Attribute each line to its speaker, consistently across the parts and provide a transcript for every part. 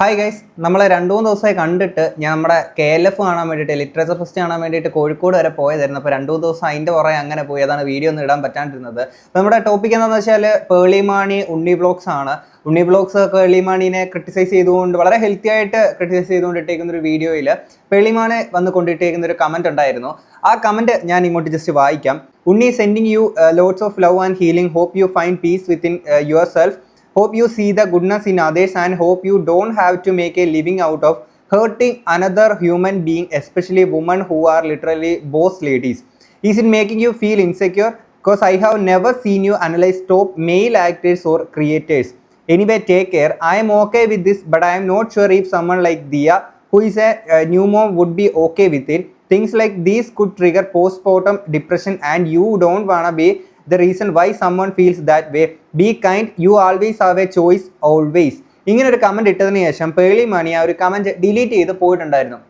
Speaker 1: Hi guys നമ്മളെ രണ്ടു മൂന്ന് ദിവസമായി കണ്ടിട്ട് ഞാൻ നമ്മുടെ കെ എൽ എഫ് കാണാൻ വേണ്ടിയിട്ട് ലിറ്ററേച്ചർ ഫെസ്റ്റ് കാണാൻ വേണ്ടിയിട്ട് കോഴിക്കോട് വരെ പോയതായിരുന്നു. അപ്പോൾ രണ്ടു മൂന്ന് ദിവസം അതിന്റെ പുറകെ അങ്ങനെ പോയി. അതാണ് വീഡിയോ ഒന്നും ഇടാൻ പറ്റാണ്ടിരുന്നത്. നമ്മുടെ ടോപ്പിക് എന്താണെന്ന് വെച്ചാൽ പേളിമാണി ഉണ്ണി ബ്ലോഗ്സ് ആണ്. ഉണ്ണി ബ്ലോഗ്സ് പേളിമാണിനെ ക്രിട്ടിസൈസ് ചെയ്തുകൊണ്ട് വളരെ ഹെൽത്തി ആയിട്ട് ക്രിട്ടിസൈസ് ചെയ്തുകൊണ്ട് ഇട്ടേക്കുന്ന ഒരു വീഡിയോയിൽ പേളിമാനെ വന്ന് കൊണ്ടിട്ടേക്കുന്ന ഒരു കമന്റ് ഉണ്ടായിരുന്നു. ആ കമന്റ് ഞാൻ ഇങ്ങോട്ട് ജസ്റ്റ് വായിക്കാം. Unni sending you lots of love and healing hope you find peace within your hope you see the goodness in others and hope you don't have to make a living out of hurting another human being especially women who are literally boss ladies. Is it making you feel insecure? Because i have never seen you analyze top male actors or creators. Anyway take care. I am okay with this but i am not sure if someone like dia who is a, uh, new mom would be okay with it. Things like these could trigger postpartum depression and you don't wanna be the reason why someone feels that way be kind you always have a choice always ഇങ്ങനെ ഒരു comment ഇട്ടതിന് ശേഷം പേളി മണി ആ ഒരു comment delete ചെയ്ത് പോയിട്ടുണ്ടായിരുന്നു.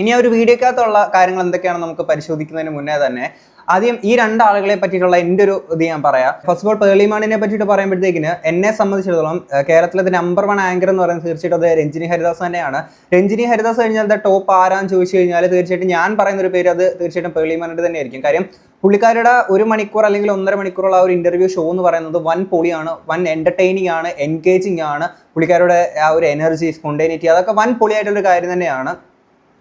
Speaker 1: ഇനി ആ ഒരു വീഡിയോക്കകത്തുള്ള കാര്യങ്ങൾ എന്തൊക്കെയാണ് നമുക്ക് പരിശോധിക്കുന്നതിന് മുന്നേ തന്നെ ആദ്യം ഈ രണ്ടാളുകളെ പറ്റിയിട്ടുള്ള എന്റെ ഒരു ഇത് ഞാൻ പറയാം. ഫസ്റ്റ് ഓഫ് ഓൾ പേളിമാണിനെ പറ്റിയിട്ട് പറയുമ്പോഴത്തേക്കിന് എന്നെ സംബന്ധിച്ചിടത്തോളം കേരളത്തിലെ നമ്പർ വൺ ആങ്കർ എന്ന് പറയുന്നത് തീർച്ചയായിട്ടും അത് രഞ്ജിനി ഹരിദാസ് തന്നെയാണ്. രഞ്ജിനി ഹരിദാസ് കഴിഞ്ഞാൽ ടോപ്പ് ആരാന്ന് ചോദിച്ചു കഴിഞ്ഞാൽ തീർച്ചയായിട്ടും ഞാൻ പറയുന്ന ഒരു പേര് അത് തീർച്ചയായിട്ടും പേളിമാനിന്റെ തന്നെയായിരിക്കും. കാര്യം പുള്ളിക്കാരുടെ ഒരു മണിക്കൂർ അല്ലെങ്കിൽ ഒന്നര മണിക്കൂറുള്ള ആ ഒരു ഇന്റർവ്യൂ ഷോ എന്ന് പറയുന്നത് വൻ പൊളിയാണ് വൻ എന്റർടൈനിങ് ആണ് എൻഗേജിങ് ആണ്. പുള്ളിക്കാരുടെ ആ ഒരു എനർജി സ്പോണ്ടേനിറ്റി അതൊക്കെ വൻ പൊളിയായിട്ടുള്ള കാര്യം തന്നെയാണ്.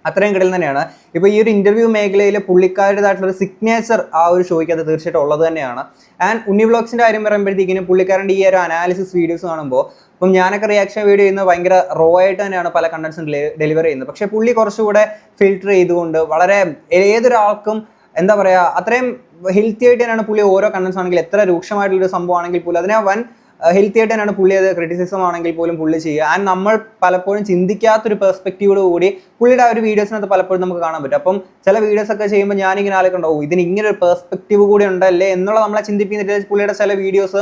Speaker 1: അത്രയും കിടൽ തന്നെയാണ്. ഇപ്പോൾ ഈ ഒരു ഇന്റർവ്യൂ മേഖലയിൽ പുള്ളിക്കാരുടേതായിട്ടുള്ള ഒരു സിഗ്നേച്ചർ ആ ഒരു ഷോയ്ക്ക് അത് തീർച്ചയായിട്ടും ഉള്ളത് തന്നെയാണ്. ആൻഡ് ഉണ്ണി വ്ളോഗ്സിന്റെ കാര്യം പറയുമ്പോഴത്തേക്കിനും പുള്ളിക്കാരന്റെ ഈ ഒരു അനാലിസിസ് വീഡിയോസ് കാണുമ്പോൾ ഇപ്പം ഞാനൊക്കെ റിയാക്ഷൻ വീഡിയോ ചെയ്യുന്നത് ഭയങ്കര റോ ആയിട്ട് തന്നെയാണ് പല കണ്ടന്റ്സും ഡെലിവർ ചെയ്യുന്നത്. പക്ഷേ പുള്ളി കുറച്ചുകൂടെ ഫിൽട്ടർ ചെയ്തുകൊണ്ട് വളരെ ഏതൊരാൾക്കും എന്താ പറയുക അത്രയും ഹെൽത്തി ആയിട്ട് തന്നെയാണ് പുള്ളി ഓരോ കണ്ടൻസ് ആണെങ്കിൽ എത്ര രൂക്ഷമായിട്ടുള്ള രൂക്ഷമായിട്ടുള്ളൊരു സംഭവമാണെങ്കിൽ പോലും അതിനെ വൻ ഹെൽത്തി ആയിട്ട് തന്നെയാണ് പുള്ളി അത് ക്രിറ്റിസിസം ആണെങ്കിൽ പോലും പുള്ളി ചെയ്യുക. ആൻഡ് നമ്മൾ പലപ്പോഴും ചിന്തിക്കാത്തൊരു പെർസ്പെക്റ്റീവോട് കൂടി പുള്ളിയുടെ ആ ഒരു വീഡിയോസിനകത്ത് പലപ്പോഴും നമുക്ക് കാണാൻ പറ്റും. അപ്പം ചില വീഡിയോസ് ഒക്കെ ചെയ്യുമ്പോൾ ഞാനിങ്ങനെ ആലോചിക്കണ്ടോ ഇതിന് ഇങ്ങനെ ഒരു പെർസ്പെക്റ്റീവ് കൂടി ഉണ്ടല്ലേ എന്നുള്ള നമ്മളെ ചിന്തിപ്പിക്കുന്ന പുള്ളിയുടെ ചില വീഡിയോസ്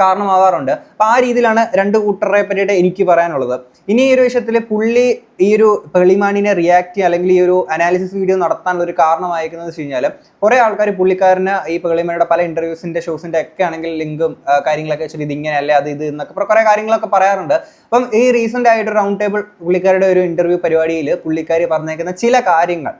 Speaker 1: കാരണമാവാറുണ്ട്. അപ്പോൾ ആ രീതിയിലാണ് രണ്ട് കൂട്ടറെ പറ്റിയിട്ട് എനിക്ക് പറയാനുള്ളത്. ഇനി ഈ ഒരു വിഷയത്തിൽ പുള്ളി ഈ ഒരു പെളിമാനിനെ റിയാക്ട് ചെയ്യുക അല്ലെങ്കിൽ ഈ ഒരു അനാലിസിസ് വീഡിയോ നടത്താനുള്ള ഒരു കാരണമായിരിക്കുന്നത് വെച്ച് കഴിഞ്ഞാൽ കുറേ ആൾക്കാർ പുള്ളിക്കാരന് ഈ പെളിമാനിയുടെ പല ഇന്റർവ്യൂസിന്റെ ഷോസിന്റെ ഒക്കെ ആണെങ്കിൽ ലിങ്കും കാര്യങ്ങളൊക്കെ വെച്ചിട്ട് ഇത് ഇങ്ങനെയല്ലേ അത് ഇത് എന്നൊക്കെ കുറേ കാര്യങ്ങളൊക്കെ പറയാറുണ്ട്. അപ്പം ഈ റീസെന്റ് ആയിട്ട് റൗണ്ട് ടേബിൾ പുള്ളിക്കാരുടെ ഒരു ഇന്റർവ്യൂ പരിപാടിയിൽ പുള്ളിക്കാരി പറഞ്ഞേക്കുന്ന ചില കാര്യങ്ങൾ.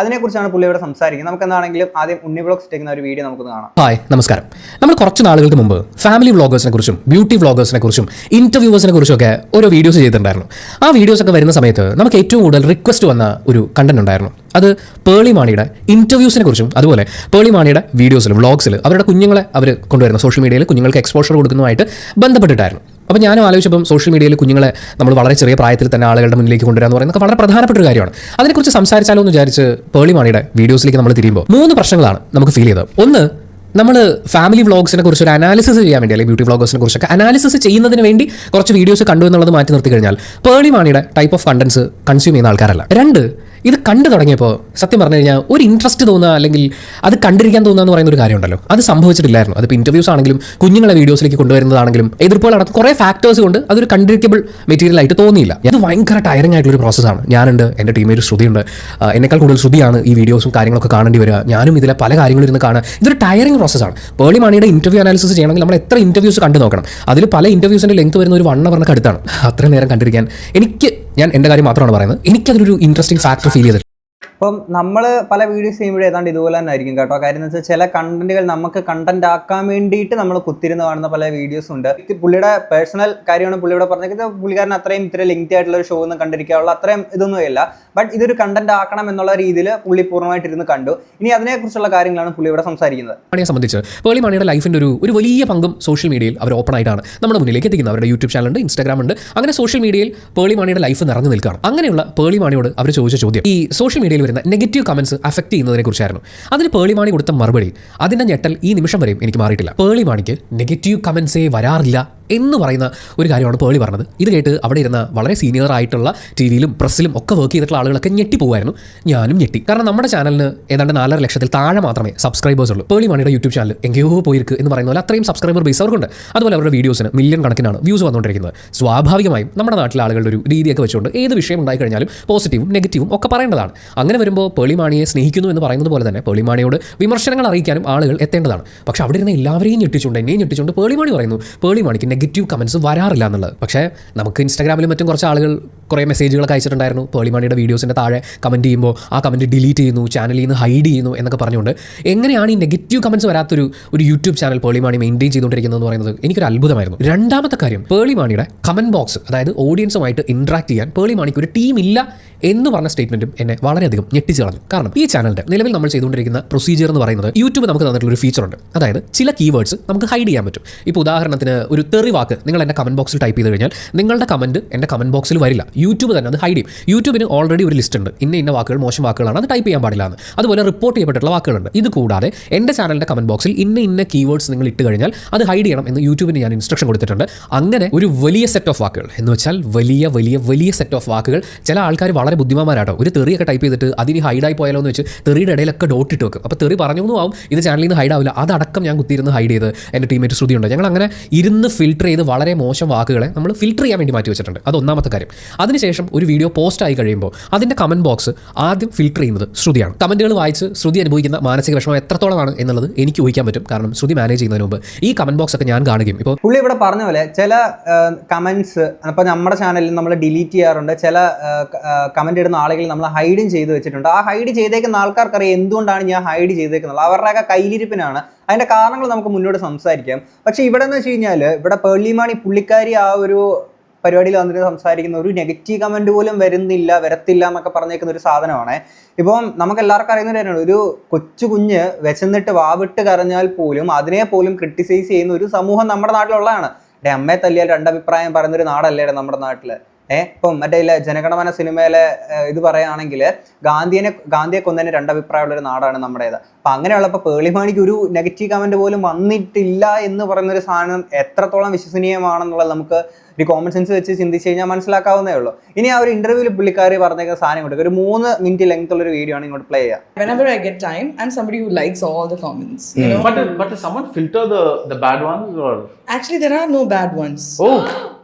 Speaker 1: അതിനെക്കുറിച്ചാണ് പുള്ളി ഇവിടെ സംസാരിക്കുന്നത്. നമുക്ക് എന്താണെങ്കിലും ആദ്യം ഉണ്ണി ബ്ലോഗ്സ് ഇട്ടിരിക്കുന്ന ഒരു വീഡിയോ നമുക്ക് കാണാം.
Speaker 2: ഹായ് നമസ്കാരം. നമ്മൾ കുറച്ച് നാളുകൾക്ക് മുമ്പ് ഫാമിലി വ്ളോഗേഴ്സിനെ കുറിച്ചും ബ്യൂട്ടി വ്ളോഗേഴ്സിനെ കുറിച്ചും ഇന്റർവ്യൂവേഴ്സിനെ കുറിച്ചും ഒക്കെ ഓരോ വീഡിയോസ് ചെയ്തിട്ടുണ്ടായിരുന്നു. ആ വീഡിയോസ് ഒക്കെ വരുന്ന സമയത്ത് നമുക്ക് ഏറ്റവും കൂടുതൽ റിക്വസ്റ്റ് വന്ന ഒരു കണ്ടന്റ് ഉണ്ടായിരുന്നു. അത് പേളി മാണിയുടെ ഇന്റർവ്യൂസിനെ കുറിച്ചും അതുപോലെ പേളി മാണിയുടെ വീഡിയോസിൽ വ്ളോഗ്സിൽ അവരുടെ കുഞ്ഞുങ്ങളെ അവർ കൊണ്ടുവരുന്ന സോഷ്യൽ മീഡിയയിൽ കുഞ്ഞുങ്ങൾക്ക് എക്സ്പോഷർ കൊടുക്കുന്നതുമായിട്ട് ബന്ധപ്പെട്ടിട്ടായിരുന്നു. അപ്പോൾ ഞാനും ആലോചിച്ചപ്പം സോഷ്യൽ മീഡിയയിൽ കുഞ്ഞുങ്ങളെ നമ്മൾ വളരെ ചെറിയ പ്രായത്തിൽ തന്നെ ആളുകളുടെ മുന്നിലേക്ക് കൊണ്ടുവരാന്ന് പറയുന്നത് വളരെ പ്രധാനപ്പെട്ട ഒരു കാര്യമാണ്. അതിനെക്കുറിച്ച് സംസാരിച്ചാലോ എന്ന് വിചാരിച്ച് പേളി മാണിയുടെ വീഡിയോസിലേക്ക് നമ്മൾ തിരിയുമ്പോൾ മൂന്ന് പ്രശ്നങ്ങളാണ് നമുക്ക് ഫീൽ ചെയ്തത്. ഒന്ന് നമ്മൾ ഫാമിലി വ്ളോഗ്സിനെ കുറിച്ച് ഒരു അനാലിസിസ് ചെയ്യാൻ വേണ്ടി അല്ലെങ്കിൽ ബ്യൂട്ടി വ്ളോഗേഴ്സിനെ കുറിച്ചൊക്കെ അനാലിസിസ് ചെയ്യുന്നതിന് വേണ്ടി കുറച്ച് വീഡിയോസ് കണ്ടു എന്നുള്ളത് മാറ്റി നിർത്തി കഴിഞ്ഞാൽ പേളി മാണിയുടെ ടൈപ്പ് ഓഫ് കണ്ടൻസ് കൺസ്യൂം ചെയ്യുന്ന ആൾക്കാരല്ല. രണ്ട് ഇത് കണ്ടു തുടങ്ങിയപ്പോൾ സത്യം പറഞ്ഞു കഴിഞ്ഞാൽ ഒരു ഇൻട്രസ്റ്റ് തോന്നുക അല്ലെങ്കിൽ അത് കണ്ടിരിക്കാൻ തോന്നുക എന്ന് പറയുന്ന ഒരു കാര്യമുണ്ടല്ലോ. അത് സംഭവിച്ചിട്ടില്ലായിരുന്നു. അതിപ്പോൾ ഇന്റർവ്യൂസ് ആണെങ്കിലും കുഞ്ഞുങ്ങളെ വീഡിയോസിലേക്ക് കൊണ്ടുവരുന്നതാണെങ്കിലും എതിർപ്പുകൾ അടക്കം കുറേ ഫാക്ടേഴ്സ് കൊണ്ട് അതൊരു കണ്ടിരിക്കബിൾ മെറ്റീരിയൽ ആയിട്ട് തോന്നിയില്ല. അത് ഭയങ്കര ടയറിംഗ് ആയിട്ടുള്ള ഒരു പ്രോസസ്സാണ് ഞാനുണ്ട് എന്റെ ടീമിൽ ശ്രുതിയുണ്ട്. എന്നെക്കാൾ കൂടുതൽ ശ്രുതിയാണ് ഈ വീഡിയോസും കാര്യങ്ങളൊക്കെ കാണേണ്ടി വരിക. ഞാനും ഇതിലെ പല കാര്യങ്ങളും ഇരുന്ന് കാണുക. ഇതൊരു ടയറിംഗ് പ്രോസസ്സാണ് പേളി മണിയുടെ ഇന്റർവ്യൂ അനാലിസിസ് ചെയ്യണമെങ്കിൽ നമ്മൾ എത്ര ഇന്റർവ്യൂസ് കണ്ടു നോക്കണം. അതിൽ പല ഇന്റർവ്യൂസിന്റെ ലെങ്ത് വരുന്ന ഒരു വൺ അവറിനൊക്കെ അടുത്താണ്. അത്രയും നേരം കണ്ടിരിക്കാൻ എനിക്ക് ഞാൻ എന്റെ കാര്യം മാത്രമാണ് പറയുന്നത്. എനിക്കതിലൊരു ഇൻട്രസ്റ്റിംഗ് ഫാക്ടർ ഫീൽ ചെയ്തിട്ട്
Speaker 1: അപ്പം നമ്മൾ പല വീഡിയോസ് ചെയ്യുമ്പോൾ ഏതാണ്ട് ഇതുപോലെ തന്നെ ആയിരിക്കും കേട്ടോ. കാര്യം എന്ന് വെച്ചാൽ ചില കണ്ടന്റുകൾ നമുക്ക് കണ്ടന്റ് ആക്കാൻ വേണ്ടിയിട്ട് നമ്മൾ കുത്തിരുന്ന് കാണുന്ന പല വീഡിയോസ് ഉണ്ട്. പുള്ളിയുടെ പേഴ്സണൽ കാര്യമാണ് പുള്ളിയുടെ പറഞ്ഞത് പുള്ളിക്കാരൻ അത്രയും ഇത്ര ലെങ്തി ആയിട്ടുള്ള ഒരു ഷോ ഒന്നും കണ്ടിരിക്കാനുള്ള അത്രയും ഇതൊന്നും ഇല്ല. ബട്ട് ഇതൊരു കണ്ടന്റ് ആക്കണം എന്നുള്ള രീതിയിൽ പുള്ളി പൂർണമായിട്ട് ഇരുന്ന് കണ്ടു. ഇനി അതിനെക്കുറിച്ചുള്ള കാര്യങ്ങളാണ് പുള്ളി ഇവിടെ സംസാരിക്കുന്നത്.
Speaker 2: മണിയെ സംബന്ധിച്ച് പേളി മണിയുടെ ലൈഫിന്റെ ഒരു ഒരു വലിയ പങ്കും സോഷ്യൽ മീഡിയയിൽ അവർ ഓപ്പൺ ആയിട്ടാണ് നമ്മുടെ മുന്നിലേക്ക് എത്തിക്കുന്നത്. അവരുടെ യൂട്യൂബ് ചാനൽ ഉണ്ട് ഇൻസ്റ്റാഗ്രാം ഉണ്ട്. അങ്ങനെ സോഷ്യൽ മീഡിയയിൽ പേളി മണിയുടെ ലൈഫ് നിറഞ്ഞു നിൽക്കുകയാണ്. അങ്ങനെയുള്ള പേളി മണിയോട് അവർ ചോദിച്ച ചോദ്യം ഈ സോഷ്യൽ മീഡിയയിൽ വരുന്ന നെഗറ്റീവ് കമൻസ് അഫക്ട് ചെയ്യുന്നതിനെ കുറിച്ചായിരുന്നു. അതിന് പേളി മാണി കൊടുത്ത മറുപടി അതിന്റെ ഞെട്ടൽ ഈ നിമിഷം വരെയും എനിക്ക് മാറിയിട്ടില്ല. പേളി മാണിക്ക് നെഗറ്റീവ് കമൻസേ വരാറില്ല. എന്ന് പറയുന്ന ഒരു കാര്യമാണ് പേളി പറഞ്ഞത്. ഇത് കേട്ട് അവിടെ ഇരുന്ന വളരെ സീനിയർ ആയിട്ടുള്ള ടി വിയിലും പ്രസ്സിലും ഒക്കെ വർക്ക് ചെയ്തിട്ടുള്ള ആളുകളൊക്കെ ഞെട്ടിപ്പോവായിരുന്നു ഞാനും ഞെട്ടി. കാരണം നമ്മുടെ ചാനലിന് ഏതാണ്ട് നാലര ലക്ഷത്തിൽ താഴെ മാത്രമേ സബ്സ്ക്രൈബേഴ്സ് ഉള്ളൂ. പേളി മണിയുടെ യൂട്യൂബ് ചാനൽ എങ്കയോ പോയിരിക്കും എന്ന് പറയുന്ന പോലെ അത്രയും സബ്സ്ക്രൈബർ ബേസ് അവർക്കുണ്ട്. അതുപോലെ അവരുടെ വീഡിയോസിന് മില്യൺ കണക്കിനാണ് വ്യൂസ് വന്നുകൊണ്ടിരിക്കുന്നത്. സ്വാഭാവികമായും നമ്മുടെ നാട്ടിലെ ആളുകളുടെ ഒരു രീതിയൊക്കെ വെച്ചുകൊണ്ട് ഏത് വിഷയം ഉണ്ടായി കഴിഞ്ഞാലും പോസിറ്റീവും നെഗറ്റീവും ഒക്കെ പറയേണ്ടതാണ്. അങ്ങനെ വരുമ്പോൾ പേളിമാണിയെ സ്നേഹിക്കുന്നു എന്ന് പറയുന്നത് പോലെ തന്നെ പേളിമാണിയോട് വിമർശനങ്ങൾ അറിയിക്കാനും ആളുകൾ എത്തേണ്ടതാണ്. പക്ഷേ അവിടെ ഇരുന്ന എല്ലാവരെയും ഞെട്ടിച്ചുകൊണ്ട് എന്നെയും ഞെട്ടിച്ചുകൊണ്ട് പേളിമാണി പറയുന്നു. പേളിമാണിക്ക് നെഗറ്റീവ് കമൻസ് വരാറില്ല എന്നുള്ളത്. പക്ഷേ നമുക്ക് ഇൻസ്റ്റാഗ്രാമിലും മറ്റും കുറച്ച് ആളുകൾ കുറേ മെസ്സേജുകളൊക്കെ അയച്ചിട്ടുണ്ടായിരുന്നു. പേളിമാണിയുടെ വീഡിയോസിന്റെ താഴെ കമന്റ് ചെയ്യുമ്പോൾ ആ കമന്റ് ഡിലീറ്റ് ചെയ്യുന്നു ചാനലിൽ നിന്ന് ഹൈഡ് ചെയ്യുന്നു എന്നൊക്കെ പറഞ്ഞുകൊണ്ട് എങ്ങനെയാണ് ഈ നെഗറ്റീവ് കമൻസ് വരാത്തൊരു ഒരു യൂട്യൂബ് ചാനൽ പേളിമാണി മെയിന്റെയിൻ ചെയ്തുകൊണ്ടിരിക്കുന്നതെന്ന് പറയുന്നത് എനിക്കൊരു അത്ഭുതമായിരുന്നു. രണ്ടാമത്തെ കാര്യം പേളിമാണിയുടെ കമന്റ് ബോക്സ് അതായത് ഓഡിയൻസുമായിട്ട് ഇൻട്രാക്ട് ചെയ്യാൻ പേളിമാണിക്ക് ഒരു ടീമില്ല എന്ന് പറഞ്ഞ സ്റ്റേറ്റ്മെന്റും എന്നെ വളരെയധികം ഞെട്ടിച്ച് കളഞ്ഞു. കാരണം ഈ ചാനലിന്റെ നിലവിൽ നമ്മൾ ചെയ്തുകൊണ്ടിരിക്കുന്ന പ്രൊസീജിയർ എന്ന് പറയുന്നത് യൂട്യൂബ് നമുക്ക് തന്നിട്ടുള്ള ഒരു ഫീച്ചർ ഉണ്ട്. അതായത് ചില കീവേഡ്സ് നമുക്ക് ഹൈഡ് ചെയ്യാൻ പറ്റും. ഇപ്പോൾ ഉദാഹരണത്തിന് ഒരു തെറി വാക്ക് നിങ്ങൾ എന്റെ കമന്റ് ബോക്സിൽ ടൈപ്പ് ചെയ്ത് കഴിഞ്ഞാൽ നിങ്ങളുടെ കമന്റ് എന്റെ കമന്റ് ബോക്സിൽ വരില്ല. യൂട്യൂബ് തന്നെ അത് ഹൈഡ് ചെയ്യും. യൂട്യൂബിന് ഓൾറെഡി ഒരു ലിസ്റ്റ് ഉണ്ട്. ഇന്ന ഇന്ന വാക്കുകൾ മോശം വാക്കുകളാണ്. അത് ടൈപ്പ് ചെയ്യാൻ പാടില്ല എന്ന്. അതുപോലെ റിപ്പോർട്ട് ചെയ്യപ്പെട്ടിട്ടുള്ള വാക്കുകളുണ്ട്. ഇത് കൂടാതെ എന്റെ ചാനലിന്റെ കമന്റ് ബോക്സിൽ ഇന്ന ഇന്ന കീവേഡ്സ് നിങ്ങൾ ഇട്ട് കഴിഞ്ഞാൽ അത് ഹൈഡ് ചെയ്യണം എന്ന് യൂട്യൂബിന് ഞാൻ ഇൻസ്ട്രക്ഷൻ കൊടുത്തിട്ടുണ്ട്. അങ്ങനെ ഒരു വലിയ സെറ്റ് ഓഫ് വാക്കുകൾ. എന്ന് വെച്ചാൽ വലിയ വലിയ വലിയ സെറ്റ് ഓഫ് വാക്കുകൾ. ചില ആൾക്കാർ വളരെ ബുദ്ധിമാന്മാരാട്ടോ. ഒരു തെറിയൊക്കെ ടൈപ്പ് ചെയ്തിട്ട് അതിന് ഹൈഡായി പോയാലോ എന്ന് വെച്ച് തെറിയുടെ ഇടയിലൊക്കെ ഡോട്ട് ഇട്ട് വെക്കും. അപ്പോൾ തെറി പറഞ്ഞു ആവും. ഇത് ചാനലിൽ നിന്ന് ഹൈഡ് ആവില്ല. അതടക്കം ഞാൻ കുത്തിയിരുന്ന് ഹൈഡ് ചെയ്ത് എന്റെ ടീമേറ്റ് ശ്രുതിയുണ്ട്. ഞങ്ങൾ അങ്ങനെ ഇരുന്ന് ഫിൽട്ടർ ചെയ്ത് വളരെ മോശം വാക്കുകളെ നമ്മൾ ഫിൽട്ടർ ചെയ്യാൻ വേണ്ടി മാറ്റി വെച്ചിട്ടുണ്ട്. അത് ഒന്നാമത്തെ കാര്യം. അതിനുശേഷം ഒരു വീഡിയോ പോസ്റ്റ് ആയി കഴിയുമ്പോൾ അതിന്റെ കമന്റ് ബോക്സ് ആദ്യം ഫിൽട്ടർ ചെയ്യുന്നത് ശ്രുതിയാണ്. കമന്റുകൾ വായിച്ച് ശ്രുതി അനുഭവിക്കുന്ന മാനസിക വിഷമം എത്രത്തോളമാണ് എന്നുള്ളത് എനിക്ക് ഊഹിക്കാൻ പറ്റും. കാരണം ശ്രുതി മാനേജ് ചെയ്യുന്നതിന് മുമ്പ് ഈ കമന്റ് ബോക്സ് ഒക്കെ ഞാൻ കാണുകയും ഇപ്പോൾ
Speaker 1: പുള്ളി ഇവിടെ പറഞ്ഞ പോലെ ചില കമന്റ്സ് അപ്പോൾ നമ്മുടെ ചാനലിൽ നമ്മൾ ഡിലീറ്റ് ചെയ്യാറുണ്ട്. ചില കമന്റ് ഇടുന്ന ആളുകൾ നമ്മൾ ഹൈഡും ചെയ്ത് വെച്ചിട്ടുണ്ട്. ആ ഹൈഡ് ചെയ്തേക്കുന്ന ആൾക്കാർക്കറിയാം എന്തുകൊണ്ടാണ് ഞാൻ ഹൈഡ് ചെയ്തേക്കുന്നത്. അവരുടെയൊക്കെ കയ്യിലിരിപ്പിനാണ് അതിന്റെ കാരണങ്ങൾ നമുക്ക് മുന്നോട്ട് സംസാരിക്കാം. പക്ഷേ ഇവിടെ എന്ന് വെച്ച് കഴിഞ്ഞാൽ ഇവിടെ പേർലിമാണി പുള്ളിക്കാരി ആ ഒരു പരിപാടിയിൽ വന്നിട്ട് സംസാരിക്കുന്ന ഒരു നെഗറ്റീവ് കമന്റ് പോലും വരുന്നില്ല വരത്തില്ല എന്നൊക്കെ പറഞ്ഞേക്കുന്ന ഒരു സാധനമാണ്. ഇപ്പം നമുക്ക് എല്ലാവർക്കും അറിയുന്ന ഒരു കാര്യമാണ്. ഒരു കൊച്ചു കുഞ്ഞ് വിശന്നിട്ട് വാവിട്ട് കരഞ്ഞാൽ പോലും അതിനെ പോലും ക്രിട്ടിസൈസ് ചെയ്യുന്ന ഒരു സമൂഹം നമ്മുടെ നാട്ടിലുള്ളതാണ്. എന്റെ അമ്മയെ തല്ലിയാൽ രണ്ടഭിപ്രായം പറയുന്ന ഒരു നാടല്ലേ നമ്മുടെ നാട്ടിൽ? ഏഹ് ഇപ്പം മറ്റേ ഇല്ല ജനഗണമന സിനിമയിലെ ഇത് പറയുകയാണെങ്കിൽ ഗാന്ധിയെ ഗാന്ധിയെ കൊന്നതിന് രണ്ടഭിപ്രായമുള്ള ഒരു നാടാണ് നമ്മുടേത്. അപ്പം അങ്ങനെയുള്ളപ്പോൾ പേളിമാണിക്ക് ഒരു നെഗറ്റീവ് കമന്റ് പോലും വന്നിട്ടില്ല എന്ന് പറയുന്നൊരു സാധനം എത്രത്തോളം വിശ്വസനീയമാണെന്നുള്ളത് നമുക്ക് ഒരു കോമൺ സെൻസ് വെച്ച് ചിന്തിച്ച് കഴിഞ്ഞാൽ മനസ്സിലാക്കാവുന്നേ ഉള്ളൂ. ഇനി ആ ഒരു ഇന്റർവ്യൂവിൽ പുള്ളിക്കാർ പറഞ്ഞേക്കുന്ന സാധനം കൊടുക്കുക ഒരു മൂന്ന് മിനിറ്റ് ലെങ്ത് ഉള്ള ഒരു വീഡിയോ ആണ് ഇങ്ങോട്ട് പ്ലേ ചെയ്യുക.
Speaker 3: Whenever I get time, I'm somebody who likes all the comments. You know,
Speaker 4: But someone filter the the bad ones or?
Speaker 3: Actually there are no bad ones.
Speaker 4: oh.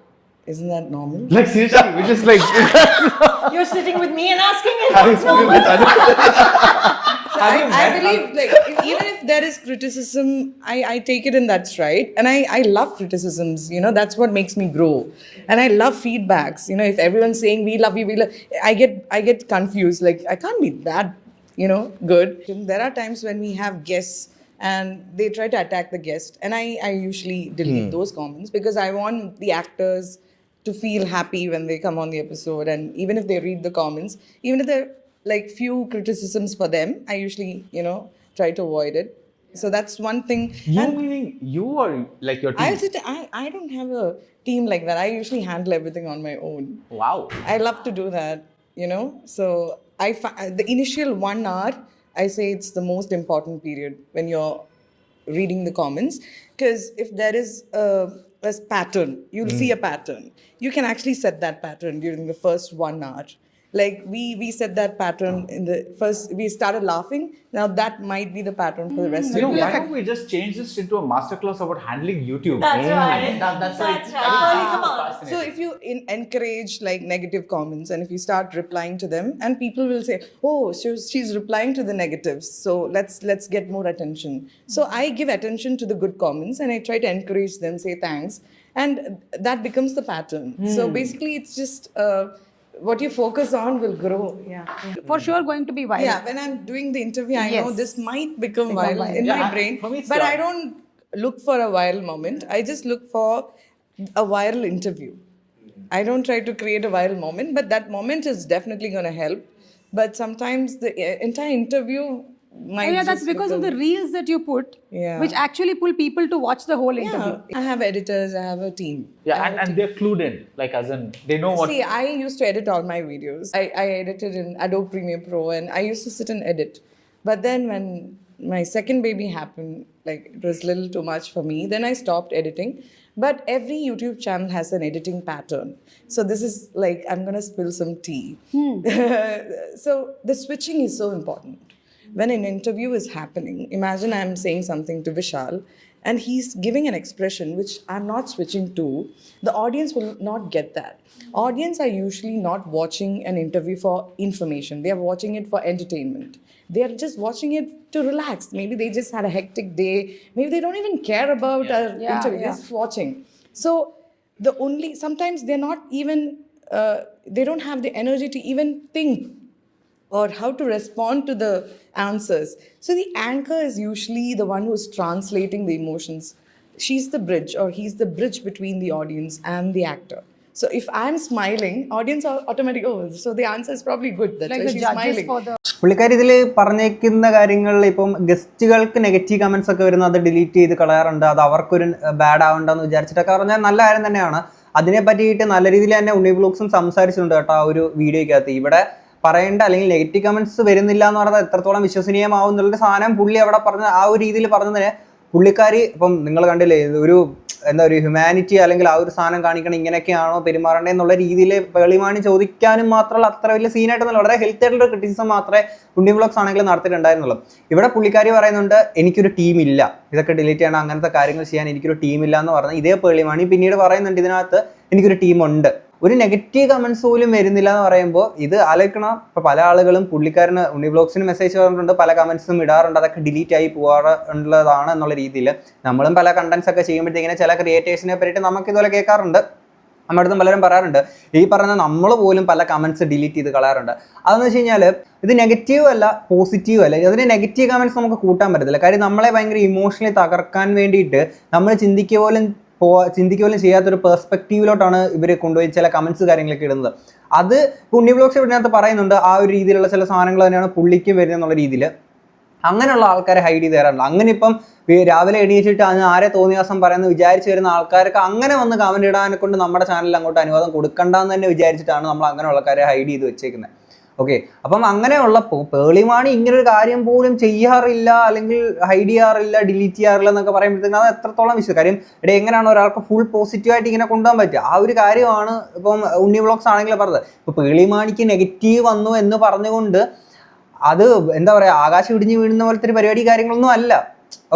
Speaker 3: Isn't that normal?
Speaker 4: like seriously which is like
Speaker 5: You're sitting with me and asking it.
Speaker 4: Have you spoken with other-
Speaker 3: So I, I believe like even if there is criticism, I, I take it in that stride. And I, I love criticisms, you know, that's what makes me grow. And I love feedbacks. You know, if everyone's saying we love you, we love I get I get confused. Like I can't be that, you know, good. There are times when we have guests and they try to attack the guest. And I, I usually delete hmm. those comments because I want the actors to feel happy when they come on the episode and even if they read the comments even if they're like few criticisms for them i usually you know try to avoid it. So that's one thing.
Speaker 4: You
Speaker 3: and
Speaker 4: meaning you or like your team?
Speaker 3: i'll sit I, I don't have a team like that. I usually handle everything on my own.
Speaker 4: Wow.
Speaker 3: I love to do that, you know. So I the initial one hour, I say it's the most important period when you're reading the comments. Because if there is a, a pattern, you'll see hmm. a pattern. You can actually set that pattern during the first one hour. Like we we set that pattern ah. in the first. We started laughing. Now that might be the pattern for the rest mm.
Speaker 4: of you know
Speaker 3: of the
Speaker 4: why don't we just change this into a masterclass about handling youtube
Speaker 5: That's mm. right.
Speaker 4: That- that's like
Speaker 5: That's right. Pearly, come on.
Speaker 3: So if you in, encourage like negative comments and if you start replying to them, and people will say, "Oh, she's, she's replying to the negatives, so let's let's get more attention." So mm. I give attention to the good comments and I try to encourage them, say thanks, and that becomes the pattern. So basically, it's just uh, what you focus on will grow. Yeah.
Speaker 5: For sure going to be viral.
Speaker 3: Yeah, when I'm doing the interview, I know this might become
Speaker 5: Become
Speaker 3: viral
Speaker 5: viral.
Speaker 3: in
Speaker 4: Yeah,
Speaker 3: my
Speaker 4: I-
Speaker 3: brain,
Speaker 4: for me
Speaker 3: but
Speaker 4: the-
Speaker 3: I don't look for a viral moment. I just look for a viral interview. I don't try to create a viral moment, but that moment is definitely going to help. But sometimes the uh, entire interview might.
Speaker 5: Oh, yeah, that's
Speaker 3: just
Speaker 5: because of the reels that you put,
Speaker 3: Yeah.
Speaker 5: which actually pull people to watch the whole interview.
Speaker 3: Yeah, I have editors. I have a team.
Speaker 4: yeah and, and they're clued in like as in they know what
Speaker 3: See, I used to edit all my videos. I, I edited in Adobe Premiere Pro and I used to sit and edit. But then when my second baby happened, like it was a little too much for me, then I stopped editing. But every YouTube channel has an editing pattern. So this is like, I'm going to spill some tea. Hmm. so the switching is so important. When an interview is happening, imagine I'm saying something to Vishal and he's giving an expression which I'm not switching to, the audience will not get that. Audience are usually not watching an interview for information. They are watching it for entertainment. They are just watching it to relax. Maybe they just had a hectic day. Maybe they don't even care about our
Speaker 5: Yeah,
Speaker 3: interview.
Speaker 5: yeah.
Speaker 3: They're just watching. So the only sometimes they're not even uh, they don't have the energy to even think or how to respond to the answers. So the anchor is usually the one who's translating the emotions. She's the bridge, or he's the bridge between the audience and the actor. So if I'm smiling, audience are automatically, oh, so the answer is probably good. That's
Speaker 5: Like
Speaker 3: why
Speaker 5: the
Speaker 3: she's smiling.
Speaker 5: for the
Speaker 1: പുള്ളിക്കാരി ഇതിൽ പറഞ്ഞേക്കുന്ന കാര്യങ്ങളിൽ ഇപ്പം ഗസ്റ്റുകൾക്ക് negative comments ഒക്കെ വരുന്ന അത് delete ചെയ്ത് കളയാറുണ്ട് അത് അവർക്കൊരു ബാഡ് ആവണ്ടെന്ന് വിചാരിച്ചിട്ടൊക്കെ പറഞ്ഞാൽ നല്ല കാര്യം തന്നെയാണ് അതിനെ പറ്റിയിട്ട് നല്ല രീതിയിൽ തന്നെ ഉണ്ണി ബ്ലോക്സും സംസാരിച്ചിട്ടുണ്ട് കേട്ടോ ആ ഒരു വീഡിയോയ്ക്കകത്ത് ഇവിടെ പറയേണ്ട അല്ലെങ്കിൽ നെഗറ്റീവ് കമൻസ് വരുന്നില്ല എന്ന് പറഞ്ഞാൽ എത്രത്തോളം വിശ്വസനീയമാവും എന്നുള്ളൊരു സാധനം പുള്ളി അവിടെ പറഞ്ഞ ആ ഒരു രീതിയിൽ പറഞ്ഞതിന് പുള്ളിക്കാരി ഇപ്പം നിങ്ങൾ കണ്ടില്ലേ ഒരു എന്താ ഒരു ഹ്യൂമാനിറ്റി അല്ലെങ്കിൽ ആ ഒരു സാധനം കാണിക്കണം ഇങ്ങനെയൊക്കെയാണോ പെരുമാറേണ്ടത് എന്നുള്ള രീതിയിൽ വെളിമാണി ചോദിക്കാനും മാത്രമല്ല അത്ര വലിയ സീനായിട്ടൊന്നുമില്ല വളരെ ഹെൽത്തി ആയിട്ടുള്ള ക്രിറ്റിസിസം മാത്രമേ കുണ്ടി ബ്ലോക്സ് ആണെങ്കിലും നടത്തിയിട്ടുണ്ടായിരുന്നുള്ളൂ. ഇവിടെ പുള്ളിക്കാരി പറയുന്നുണ്ട് എനിക്കൊരു ടീം ഇല്ല. ഇതൊക്കെ ഡിലീറ്റ് ചെയ്യണം അങ്ങനത്തെ കാര്യങ്ങൾ ചെയ്യാൻ എനിക്കൊരു ടീം ഇല്ല എന്ന് പറഞ്ഞ് ഇതേ പേളിമാണി പിന്നീട് പറയുന്നുണ്ട് ഇതിനകത്ത് എനിക്കൊരു ടീമുണ്ട് ഒരു നെഗറ്റീവ് കമൻസ് പോലും വരുന്നില്ല എന്ന് പറയുമ്പോൾ ഇത് ആലോചിക്കണം. ഇപ്പോൾ പല ആളുകളും പുള്ളിക്കാരന് ഉണ്ണി ബ്ലോഗ്സിന് മെസ്സേജ് വന്നിട്ടുണ്ട്. പല കമൻസും ഇടാറുണ്ട്. അതൊക്കെ ഡിലീറ്റ് ആയി പോകാറുള്ളതാണ് എന്നുള്ള രീതിയിൽ. നമ്മളും പല കണ്ടൻസ് ഒക്കെ ചെയ്യുമ്പോഴത്തേക്കിനെ ചില ക്രിയേറ്റേഴ്സിനെ പറ്റിയിട്ട് നമുക്ക് ഇതുപോലെ കേൾക്കാറുണ്ട്. നമ്മുടെ അടുത്തും പലരും പറയാറുണ്ട്. ഈ പറഞ്ഞ നമ്മൾ പോലും പല കമൻസ് ഡിലീറ്റ് ചെയ്ത് കളയാറുണ്ട്. അതെന്ന് വെച്ച് കഴിഞ്ഞാൽ ഇത് നെഗറ്റീവ് അല്ല പോസിറ്റീവ് അല്ല. അതിന് നെഗറ്റീവ് കമൻസ് നമുക്ക് കൂട്ടാൻ പറ്റത്തില്ല. കാര്യം നമ്മളെ ഭയങ്കര ഇമോഷണലി തകർക്കാൻ വേണ്ടിയിട്ട് നമ്മൾ ചിന്തിക്കുക പോലും പോ ചിന്തിക്കുക പോലും ചെയ്യാത്തൊരു പെർസ്പെക്റ്റീവിലോട്ടാണ് ഇവർ കൊണ്ടുപോയി ചില കമൻസ് കാര്യങ്ങളൊക്കെ ഇടുന്നത്. അത് കുണ്ണി ബ്ലോഗ്സ് ഇതിനകത്ത് പറയുന്നുണ്ട് ആ ഒരു രീതിയിലുള്ള ചില സാധനങ്ങൾ തന്നെയാണ് പുള്ളിക്ക് വരുന്നത് എന്നുള്ള രീതിയിൽ അങ്ങനെയുള്ള ആൾക്കാരെ ഹൈഡ് ചെയ്ത് തരാറുണ്ട് അങ്ങനെ ഇപ്പം രാവിലെ എണീറ്റിട്ട് അതിന് ആരെ തോന്നിയാസം പറയുന്നത് വിചാരിച്ചു വരുന്ന ആൾക്കാരൊക്കെ അങ്ങനെ വന്ന് കമന്റ് ഇടാനെ കൊണ്ട് നമ്മുടെ ചാനലിൽ അങ്ങോട്ട് അനുവാദം കൊടുക്കണ്ടെന്ന് തന്നെ വിചാരിച്ചിട്ടാണ് നമ്മൾ അങ്ങനെയുള്ള ആൾക്കാരെ ഹൈഡ് ചെയ്ത് വെച്ചേക്കുന്നത്. ഓക്കെ അപ്പം അങ്ങനെയുള്ളപ്പോൾ പേളിമാണി ഇങ്ങനെ ഒരു കാര്യം പോലും ചെയ്യാറില്ല അല്ലെങ്കിൽ ഹൈഡ് ചെയ്യാറില്ല ഡിലീറ്റ് ചെയ്യാറില്ല എന്നൊക്കെ പറയുമ്പോഴത്തേക്കും അത് എത്രത്തോളം വിശ്വസിക്കും കാര്യം ഇവിടെ എങ്ങനെയാണ് ഒരാൾക്ക് ഫുൾ പോസിറ്റീവായിട്ട് ഇങ്ങനെ കൊണ്ടുപോകാൻ പറ്റുക? ആ ഒരു കാര്യമാണ് ഇപ്പം ഉണ്ണി വ്ളോഗ്സ് ആണെങ്കിൽ പറഞ്ഞത്. ഇപ്പൊ പേളിമാണിക്ക് നെഗറ്റീവ് വന്നു എന്ന് പറഞ്ഞുകൊണ്ട് അത് എന്താ പറയാ ആകാശം ഇടിഞ്ഞ് വീഴുന്ന പോലത്തെ ഒരു പരിപാടി കാര്യങ്ങളൊന്നും അല്ല.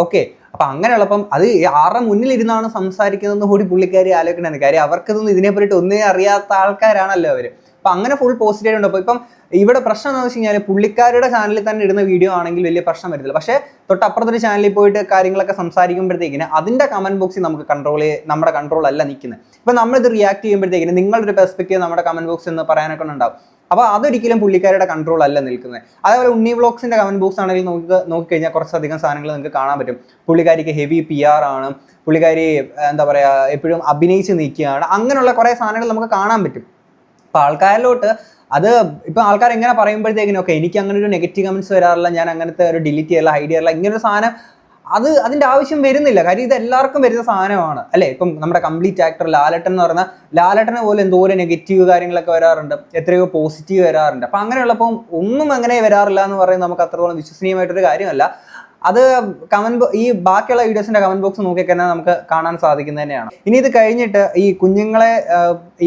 Speaker 1: ഓക്കെ അപ്പൊ അങ്ങനെയുള്ളപ്പം അത് ആരുടെ മുന്നിലിരുന്നാണ് സംസാരിക്കുന്നതെന്ന് കൂടി പുള്ളിക്കാരി ആലോചിക്കണമെന്ന് കാര്യം അവർക്കതൊന്നും ഇതിനെ പറ്റിയിട്ട് ഒന്നേ അറിയാത്ത ആൾക്കാരാണല്ലോ അവർ. അപ്പൊ അങ്ങനെ ഫുൾ പോസിറ്റീവ് ഉണ്ട് അപ്പൊ ഇപ്പം ഇവിടെ പ്രശ്നം എന്താണെന്ന് വെച്ച് കഴിഞ്ഞാൽ പുള്ളിക്കാരുടെ ചാനലിൽ തന്നെ ഇടുന്ന വീഡിയോ ആണെങ്കിൽ വലിയ പ്രശ്നം വരത്തില്ല. പക്ഷേ തൊട്ടപ്പുറത്തൊരു ചാനലിൽ പോയിട്ട് കാര്യങ്ങളൊക്കെ സംസാരിക്കുമ്പോഴത്തേക്കിന് അതിന്റെ കമന്റ് ബോക്സിൽ നമുക്ക് കൺട്രോൾ നമ്മുടെ കൺട്രോൾ അല്ല നിൽക്കുന്നത്. ഇപ്പൊ നമ്മളിത് റിയാക്ട് ചെയ്യുമ്പോഴത്തേക്കിന് നിങ്ങളുടെ പെർസ്പെക്റ്റീവ് നമ്മുടെ കമന്റ് ബോക്സ് എന്ന് പറയാനൊക്കെ ഉണ്ടാവും. അപ്പോൾ അതൊരിക്കലും പുള്ളിക്കാരുടെ കൺട്രോൾ അല്ല നിൽക്കുന്നത്. അതേപോലെ ഉണ്ണി വ്ളോഗ്സിന്റെ കമന്റ് ബോക്സ് ആണെങ്കിൽ നോക്കി നോക്കിക്കഴിഞ്ഞാൽ കുറച്ചധികം സാധനങ്ങൾ നിങ്ങൾക്ക് കാണാൻ പറ്റും. പുള്ളിക്കാരിക്ക് ഹെവി പി ആർ ആണ്. പുള്ളിക്കാരി എന്താ പറയാ എപ്പോഴും അഭിനയിച്ച് നിൽക്കുകയാണ്. അങ്ങനെയുള്ള കുറേ സാധനങ്ങൾ നമുക്ക് കാണാൻ പറ്റും. അപ്പോൾ ആൾക്കാരിലോട്ട് അത് ഇപ്പം ആൾക്കാർ എങ്ങനെ പറയുമ്പോഴത്തേക്കിനും ഓക്കെ എനിക്ക് അങ്ങനെ ഒരു നെഗറ്റീവ് കമന്റ്സ് വരാറില്ല ഞാൻ അങ്ങനത്തെ ഒരു ഡിലീറ്റ് ചെയ്യല്ല ഹൈഡ് ചെയ്യല്ല ഇങ്ങനെ ഒരു സാധനം അത് അതിന്റെ ആവശ്യം വരുന്നില്ല. കാര്യം ഇത് എല്ലാവർക്കും വരുന്ന സാധനമാണ്. അല്ലേ? ഇപ്പം നമ്മുടെ കംപ്ലീറ്റ് ആക്ടർ ലാലട്ടൻ എന്ന് പറഞ്ഞാൽ ലാലട്ടനെ പോലെ എന്തോരം നെഗറ്റീവ് കാര്യങ്ങളൊക്കെ വരാറുണ്ട്. എത്രയോ പോസിറ്റീവ് വരാറുണ്ട്. അപ്പം അങ്ങനെയുള്ളപ്പം ഒന്നും അങ്ങനെ വരാറില്ല എന്ന് പറയുന്നത് നമുക്ക് അത്രത്തോളം വിശ്വസനീയമായിട്ടൊരു കാര്യമല്ല. അത് കമന്റ് ഈ ബാക്കിയുള്ള വീഡിയോസിന്റെ കമന്റ് ബോക്സ് നോക്കിക്കഴിഞ്ഞാൽ നമുക്ക് കാണാൻ സാധിക്കുന്നത് തന്നെയാണ്. ഇനി ഇത് കഴിഞ്ഞിട്ട് ഈ കുഞ്ഞുങ്ങളെ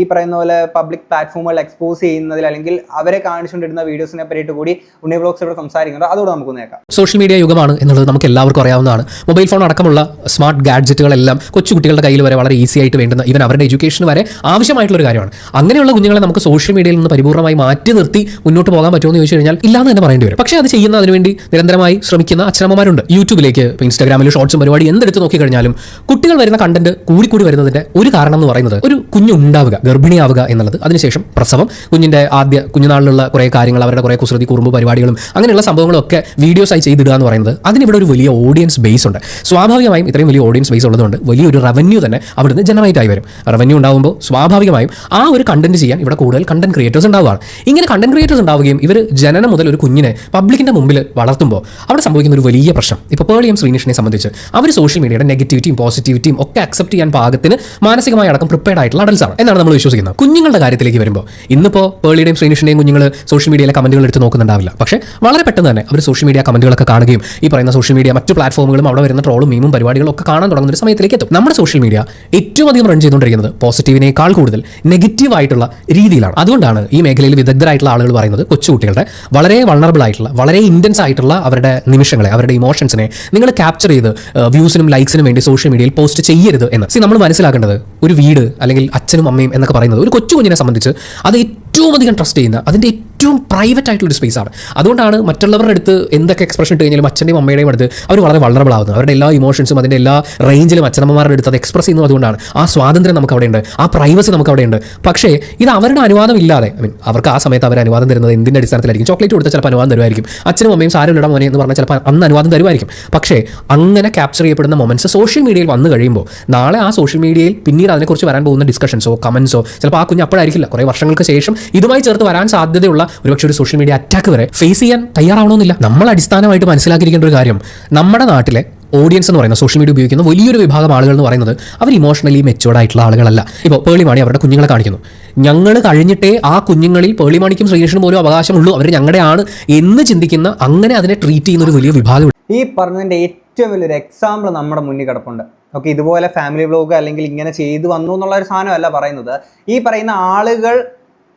Speaker 1: ഈ പറയുന്ന പോലെ പബ്ലിക് പ്ലാറ്റ്ഫോമുകൾ എക്സ്പോസ് ചെയ്യുന്നതിൽ അല്ലെങ്കിൽ അവരെ കാണിച്ചുകൊണ്ടിരുന്ന വീഡിയോസിനെ പറ്റിയിട്ട് കൂടി ഉണ്ണി ബ്ലോഗ്സ് ഇവിടെ സംസാരിക്കുന്നുണ്ട്. അതോട് നമുക്ക് നേക്കാം
Speaker 2: സോഷ്യൽ മീഡിയ യുഗമാണ് എന്നുള്ളത് നമുക്ക് എല്ലാവർക്കും അറിയാവുന്നതാണ്. മൊബൈൽ ഫോൺ അടക്കമുള്ള സ്മാർട്ട് ഗാഡ്ജറ്റുകളെല്ലാം കൊച്ചുകുട്ടികളുടെ കയ്യിൽ വരെ വളരെ ഈസി ആയിട്ട് വേണ്ടുന്ന ഇവൻ അവരുടെ എഡ്യൂക്കേഷൻ വരെ ആവശ്യമായിട്ടുള്ള ഒരു കാര്യമാണ്. അങ്ങനെയുള്ള കുഞ്ഞുങ്ങളെ നമുക്ക് സോഷ്യൽ മീഡിയയിൽ നിന്ന് പരിപൂർണമായി മാറ്റി നിർത്തി മുന്നോട്ട് പോകാൻ പറ്റുമോ എന്ന് ചോദിച്ചു കഴിഞ്ഞാൽ ഇല്ലാന്ന് തന്നെ പറയേണ്ടി വരും. പക്ഷേ അത് ചെയ്യുന്ന അതിനുവേണ്ടി നിരന്തരമായി ശ്രമിക്കുന്ന അച്ഛനമ്മമാരുണ്ട് യൂട്യൂബിലേക്ക് ഇപ്പോൾ ഇൻസ്റ്റാഗ്രാമിൽ ഷോർട്സും പരിപാടി എന്തെടുത്ത് നോക്കിക്കഴിഞ്ഞാലും കുട്ടികൾ വരുന്ന കണ്ടന്റ് കൂടിക്കൂടി വരുന്നതിന്റെ ഒരു കാരണം എന്ന് പറയുന്നത് ഒരു കുഞ്ഞ് ഉണ്ടാവുക ഗർഭിണിയാവുക എന്നുള്ളത്. അതിനുശേഷം പ്രസവം കുഞ്ഞിന്റെ ആദ്യ കുഞ്ഞുനാളിലുള്ള കുറേ കാര്യങ്ങൾ അവരുടെ കുറേ കുസൃതി കുറുമ്പ് പരിപാടികളും അങ്ങനെയുള്ള സംഭവങ്ങളൊക്കെ വീഡിയോസായി ചെയ്തിടുക എന്ന് പറയുന്നത് അതിനിവിടെ ഒരു വലിയ ഓഡിയൻസ് ബേസ് ഉണ്ട്. സ്വാഭാവികമായും ഇത്രയും വലിയ ഓഡിയൻസ് ബേസ് ഉള്ളതുകൊണ്ട് വലിയൊരു റവന്യൂ തന്നെ അവിടുന്ന് ജനറേറ്റ് ആയി വരും. റവന്യൂ ഉണ്ടാകുമ്പോൾ സ്വാഭാവികമായും ആ ഒരു കണ്ടന്റ് ചെയ്യാൻ ഇവിടെ കൂടുതൽ കണ്ടന്റ് ക്രിയേറ്റേഴ്സ് ഉണ്ടാവുകയാണ്. ഇങ്ങനെ കണ്ടന്റ് ക്രിയേറ്റേഴ്സ് ഉണ്ടാവുകയും ഇവർ ജനനം മുതൽ ഒരു കുഞ്ഞിനെ പബ്ലിക്കിന്റെ മുമ്പിൽ വളർത്തുമ്പോൾ അവിടെ സംഭവിക്കുന്ന ഒരു വലിയ പ്രശ്നം. ഇപ്പോൾ പേളിയും ശ്രീനിഷിനെ സംബന്ധിച്ച് അവർ സോഷ്യൽ മീഡിയയുടെ നെഗറ്റിവിറ്റിയും പോസിറ്റിവിറ്റിയും ഒക്കെ അക്സെപ്റ്റ് ചെയ്യാൻ പാകത്തിന് മാനസികമായി അടക്കം പ്രിപ്പയർഡ് ആയിട്ടുള്ള അഡൽസ് ആണ് എന്നാണ് നമ്മൾ വിശ്വസിക്കുന്നത്. കുഞ്ഞുങ്ങളുടെ കാര്യത്തിലേക്ക് വരുമ്പോൾ ഇന്നിപ്പോൾ പേളിയുടെയും ശ്രീനിഷിന്റെയും കുഞ്ഞുങ്ങൾ സോഷ്യൽ മീഡിയയിലെ കമന്റുകൾ എടുത്ത് നോക്കുന്നുണ്ടാവില്ല. പക്ഷേ വളരെ പെട്ടെന്ന് തന്നെ അവർ സോഷ്യൽ മീഡിയ കമന്റുകളൊക്കെ കാണുകയും ഈ പറയുന്ന സോഷ്യൽ മീഡിയ മറ്റു പ്ലാറ്റ്ഫോമുകളും അവിടെ വരുന്ന ട്രോളും മീമും പരിപാടികളും ഒക്കെ കാണാൻ തുടങ്ങുന്ന ഒരു സമയത്തിലേക്ക് എത്തും. നമ്മുടെ സോഷ്യൽ മീഡിയ ഏറ്റവും അധികം റൺ ചെയ്തുകൊണ്ടിരിക്കുന്നത് പോസിറ്റീവിനേക്കാൾ കൂടുതൽ നെഗറ്റീവ് ആയിട്ടുള്ള രീതിയിലാണ്. അതുകൊണ്ടാണ് ഈ മേഖലയിൽ വിദഗ്ധരായിട്ടുള്ള ആളുകൾ പറയുന്നത് കൊച്ചുകുട്ടികളുടെ വളരെ വൾണറബിൾ ആയിട്ടുള്ള വളരെ ഇന്റൻസ് ആയിട്ടുള്ള അവരുടെ നിമിഷങ്ങളെ അവരുടെ ഇമോഷൻസിനെ നിങ്ങൾ ക്യാപ്ചർ ചെയ്ത് വ്യൂസിനും ലൈക്സിനും വേണ്ടി സോഷ്യൽ മീഡിയയിൽ പോസ്റ്റ് ചെയ്യരുത് എന്ന്. സി നമ്മൾ മനസ്സിലാക്കേണ്ടത് ഒരു വീട് അല്ലെങ്കിൽ അച്ഛനും അമ്മയും എന്നൊക്കെ പറയുന്നത് ഒരു കൊച്ചു കുഞ്ഞിനെ സംബന്ധിച്ച് അത് ഏറ്റവും അധികം ട്രസ്റ്റ് ചെയ്യുന്ന അതിന്റെ ഏറ്റവും പ്രൈവറ്റ് ആയിട്ടുള്ള ഒരു സ്പേസ് ആണ്. അതുകൊണ്ടാണ് മറ്റുള്ളവരുടെ അടുത്ത് എന്തൊക്കെ എക്സ്പ്രഷൻ ഇട്ട് കഴിഞ്ഞാലും അച്ഛന്റെയും അമ്മയുടെയും അടുത്ത് അവർ വളരെ വളറബിൾ ആവുന്നത്. അവരുടെ എല്ലാ ഇമോഷൻസും അതിന്റെ എല്ലാ റേഞ്ചിലും അച്ഛനമ്മമാരുടെ അടുത്ത് അത് എക്സ്പ്രസ് ചെയ്യുന്നത് അതുകൊണ്ടാണ്. ആ സ്വാതന്ത്ര്യം നമുക്ക് അവിടെ ഉണ്ട് ആ പ്രൈവസി നമുക്ക് അവിടെ ഉണ്ട് പക്ഷേ ഇത് അവരുടെ അനുവാദം ഇല്ലാതെ ഐ മീൻ അവർക്ക് ആ സമയത്ത് അവർ അനുവാദം തരുന്നത് എന്തിന്റെ അടിസ്ഥാനത്തിലായിരിക്കും? ചോക്ലേറ്റ് കൊടുത്താൽ ചിലപ്പോൾ അനുവാദം തരുമായിരിക്കും. അച്ഛനും അമ്മയും സാരം ഇടാൻ മോനെ എന്ന് പറഞ്ഞാൽ ചിലപ്പോൾ അന്ന് അനുവാദം തരുമായിരിക്കും. പക്ഷേ അങ്ങനെ ക്യാപ്ചർ ചെയ്യപ്പെടുന്ന മൊമെന്റ്സ് സോഷ്യൽ മീഡിയയിൽ വന്നു കഴിയുമ്പോൾ നാളെ ആ സോഷ്യൽ മീഡിയയിൽ പിന്നീട് അതിനെക്കുറിച്ച് വരാൻ പോകുന്ന ഡിസ്കഷൻസോ കമൻസോ ചിലപ്പോൾ ആ കുഞ്ഞ് അപ്പോഴായിരിക്കില്ല. കുറേ വർഷങ്ങൾക്ക് ശേഷം ഇതുമായി ചേർത്ത് വരാൻ സാധ്യതയുള്ള ഒരുപക്ഷെ ഒരു സോഷ്യൽ മീഡിയ അറ്റാക്ക് വരെ ഫേസ് ചെയ്യാൻ തയ്യാറാവണമെന്നില്ല. നമ്മൾ അടിസ്ഥാനമായിട്ട് മനസ്സിലാക്കിയിരിക്കേണ്ട ഒരു കാര്യം നമ്മുടെ നാട്ടിലെ ഓഡിയൻസ് എന്ന് പറയുന്ന സോഷ്യൽ മീഡിയ ഉപയോഗിക്കുന്ന വലിയൊരു വിഭാഗം ആളുകൾ എന്ന് പറയുന്നത് അവർ ഇമോഷണലി മെച്ചുവേർഡ് ആയിട്ടുള്ള ആളുകളല്ല. ഇപ്പോൾ പേളിമാണി അവരുടെ കുഞ്ഞുങ്ങളെ കാണിക്കുന്നു. ഞങ്ങൾ കഴിഞ്ഞിട്ടേ ആ കുഞ്ഞുങ്ങളിൽ പേളിമാണിക്കും ശ്രീകൃഷ്ണനും പോലും അവകാശമുള്ളൂ. അവർ ഞങ്ങളുടെയാണ് എന്ന് ചിന്തിക്കുന്ന അങ്ങനെ അതിനെ ട്രീറ്റ് ചെയ്യുന്ന ഒരു വലിയ വിഭാഗം
Speaker 1: ഈ പറഞ്ഞതിന്റെ ഏറ്റവും വലിയൊരു എക്സാമ്പിൾ നമ്മുടെ മുന്നിൽ കിടപ്പുണ്ട്. ഓക്കെ ഇതുപോലെ ഫാമിലി വ്ലോഗ് അല്ലെങ്കിൽ ഇങ്ങനെ ചെയ്തു വന്നു എന്നുള്ള ഒരു സാധനമല്ല പറയുന്നത്. ഈ പറയുന്ന ആളുകൾ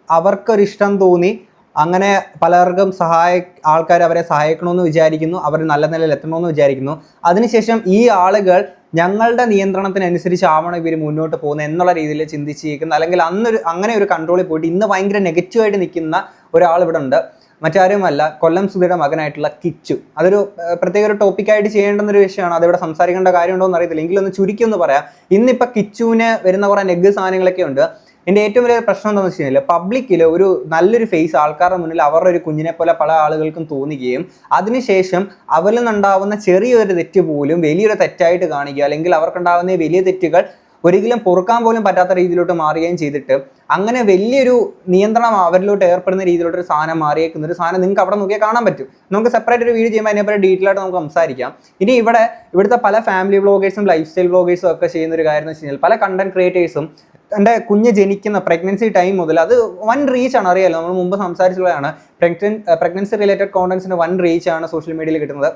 Speaker 1: അവർക്കൊരിഷ്ടം തോന്നി അങ്ങനെ പലർക്കും സഹായ ആൾക്കാർ അവരെ സഹായിക്കണമെന്ന് വിചാരിക്കുന്നു അവർ നല്ല നിലയിൽ എത്തണമെന്ന് വിചാരിക്കുന്നു. അതിനുശേഷം ഈ ആളുകൾ ഞങ്ങളുടെ നിയന്ത്രണത്തിനനുസരിച്ച് ആവണം ഇവർ മുന്നോട്ട് പോകുന്നത് എന്നുള്ള രീതിയിൽ ചിന്തിച്ചിരിക്കുന്ന. അല്ലെങ്കിൽ അന്നൊരു അങ്ങനെ ഒരു കൺട്രോളിൽ പോയിട്ട് ഇന്ന് ഭയങ്കര നെഗറ്റീവായിട്ട് നിൽക്കുന്ന ഒരാൾ ഇവിടെ ഉണ്ട്. മറ്റാരുമല്ല കൊല്ലം സുധിയുടെ മകനായിട്ടുള്ള കിച്ചു. അതൊരു പ്രത്യേക ഒരു ടോപ്പിക്കായിട്ട് ചെയ്യേണ്ടുന്ന ഒരു വിഷയമാണ്. അതിവിടെ സംസാരിക്കേണ്ട കാര്യമുണ്ടോ എന്ന് അറിയത്തില്ല. എങ്കിലും ഒന്ന് ചുരുക്കി ഒന്ന് പറയാം. ഇന്നിപ്പോൾ കിച്ചുവിന് വരുന്ന കുറേ നെഗ് സാധനങ്ങളൊക്കെ ഉണ്ട്. എന്റെ ഏറ്റവും വലിയ പ്രശ്നം എന്താണെന്ന് വെച്ച് കഴിഞ്ഞാൽ പബ്ലിക്കിൽ ഒരു നല്ലൊരു ഫേസ് ആൾക്കാരുടെ മുന്നിൽ അവരുടെ ഒരു കുഞ്ഞിനെ പോലെ പല ആളുകൾക്കും തോന്നുകയും അതിനുശേഷം അവരിൽ നിന്നുണ്ടാവുന്ന ചെറിയൊരു തെറ്റ് പോലും വലിയൊരു തെറ്റായിട്ട് കാണിക്കുക അല്ലെങ്കിൽ അവർക്കുണ്ടാവുന്ന വലിയ തെറ്റുകൾ ഒരിക്കലും പൊറുക്കാൻ പോലും പറ്റാത്ത രീതിയിലോട്ട് മാറുകയും ചെയ്തിട്ട് അങ്ങനെ വലിയൊരു നിയന്ത്രണം അവരിലോട്ട് ഏർപ്പെടുന്ന രീതിയിലോട്ട് ഒരു സാധനം മാറിയേക്കുന്ന ഒരു സാധനം നിങ്ങൾക്ക് അവിടെ നോക്കിയാൽ കാണാൻ പറ്റും. നമുക്ക് സെപ്പറേറ്റ് ഒരു വീഡിയോ ചെയ്യുമ്പോൾ അതിനെപ്പറ്റി ഡീറ്റെയിൽ ആയിട്ട് നമുക്ക് സംസാരിക്കാം. ഇനി ഇവിടെ ഇവിടുത്തെ പല ഫാമിലി വ്ളോഗേഴ്സും ലൈഫ് സ്റ്റൈൽ വ്ളോഗേഴ്സും ഒക്കെ ചെയ്യുന്ന ഒരു കാര്യം എന്ന് വെച്ച് കഴിഞ്ഞാൽ പല കണ്ടന്റ് ക്രിയേറ്റേഴ്സും എന്റെ കുഞ്ഞ് ജനിക്കുന്ന പ്രഗ്നൻസി ടൈം മുതൽ അത് വൺ റീച്ച് ആണ് അറിയാലോ? നമ്മൾ മുമ്പ് സംസാരിച്ചുള്ളതാണ് പ്രഗ്നൻ പ്രഗ്നൻസി റിലേറ്റഡ് കോണ്ടൻസിന് വൺ റീച്ച് ആണ് സോഷ്യൽ മീഡിയയിൽ കിട്ടുന്നത്.